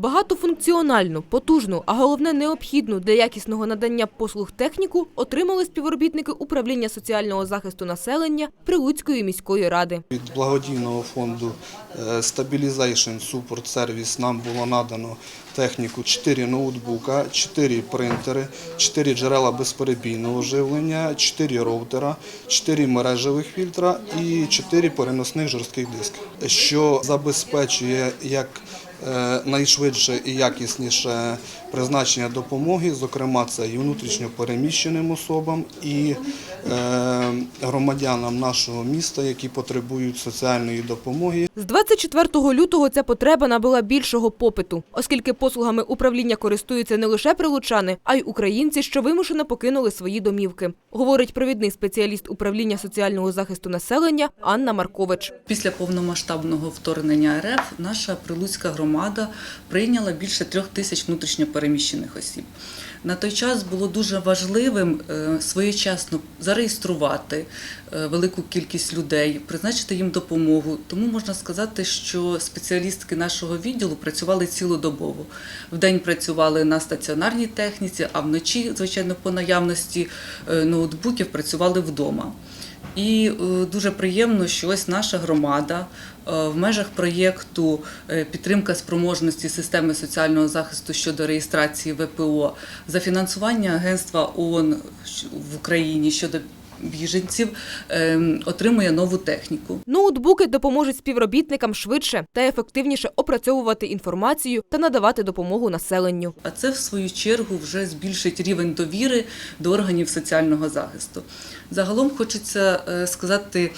Багатофункціональну, потужну, а головне необхідну для якісного надання послуг техніку отримали співробітники управління соціального захисту населення Прилуцької міської ради. Від благодійного фонду е, Stabilization Support Service нам було надано техніку 4 ноутбука, 4 принтери, 4 джерела безперебійного живлення, 4 роутера, 4 мережевих фільтра і 4 переносних жорстких диски, що забезпечує як найшвидше і якісніше призначення допомоги, зокрема це і внутрішньо переміщеним особам, і е, громадянам нашого міста, які потребують соціальної допомоги. З 24 лютого ця потреба набула більшого попиту, оскільки послугами управління користуються не лише прилучани, а й українці, що вимушено покинули свої домівки, говорить провідний спеціаліст управління соціального захисту населення Анна Маркович. Після повномасштабного вторгнення РФ наша прилуцька громада прийняла більше трьох тисяч внутрішньопереміщених осіб. На той час було дуже важливим е, своєчасно зареєструвати е, велику кількість людей, призначити їм допомогу. Тому можна сказати, що спеціалістки нашого відділу працювали цілодобово. Вдень працювали на стаціонарній техніці, а вночі, звичайно, по наявності е, ноутбуків працювали вдома. І е, дуже приємно, що ось наша громада е, в межах проєкту е, підтримка спроможності системи соціального захисту щодо реєстрації ВПО за фінансування агентства ООН в Україні щодо біженців е, отримує нову техніку. Ноутбуки допоможуть співробітникам швидше та ефективніше опрацьовувати інформацію та надавати допомогу населенню. А це, в свою чергу, вже збільшить рівень довіри до органів соціального захисту. Загалом хочеться е, сказати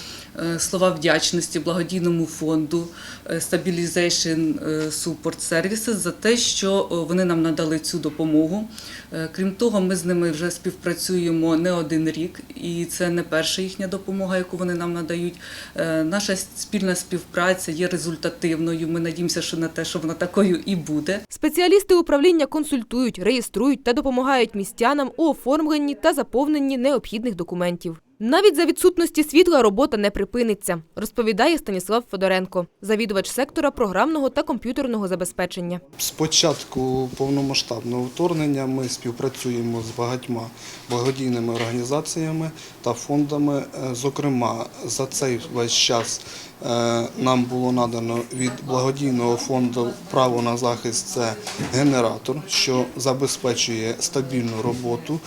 слова вдячності благодійному фонду е, Stabilization е, Support Services за те, що е, вони нам надали цю допомогу. Е, Крім того, ми з ними вже співпрацюємо не один рік, і це не перша їхня допомога, яку вони нам надають. Е, Наша спільна співпраця є результативною. Ми надіємося, що на те, що вона такою і буде. Спеціалісти управління консультують, реєструють та допомагають містянам у оформленні та заповненні необхідних документів. Навіть за відсутності світла робота не припиниться, розповідає Станіслав Федоренко, завідувач сектора програмного та комп'ютерного забезпечення. З початку повномасштабного вторгнення ми співпрацюємо з багатьма благодійними організаціями та фондами. Е, Зокрема, за цей весь час е, нам було надано від благодійного фонду право на захист це генератор, що забезпечує стабільну роботу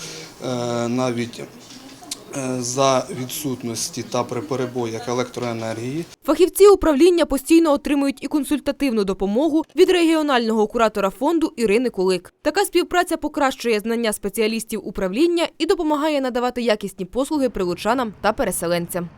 е, навіть за відсутності та при перебоях електроенергії. Фахівці управління постійно отримують і консультативну допомогу від регіонального куратора фонду Ірини Кулик. Така співпраця покращує знання спеціалістів управління і допомагає надавати якісні послуги прилучанам та переселенцям.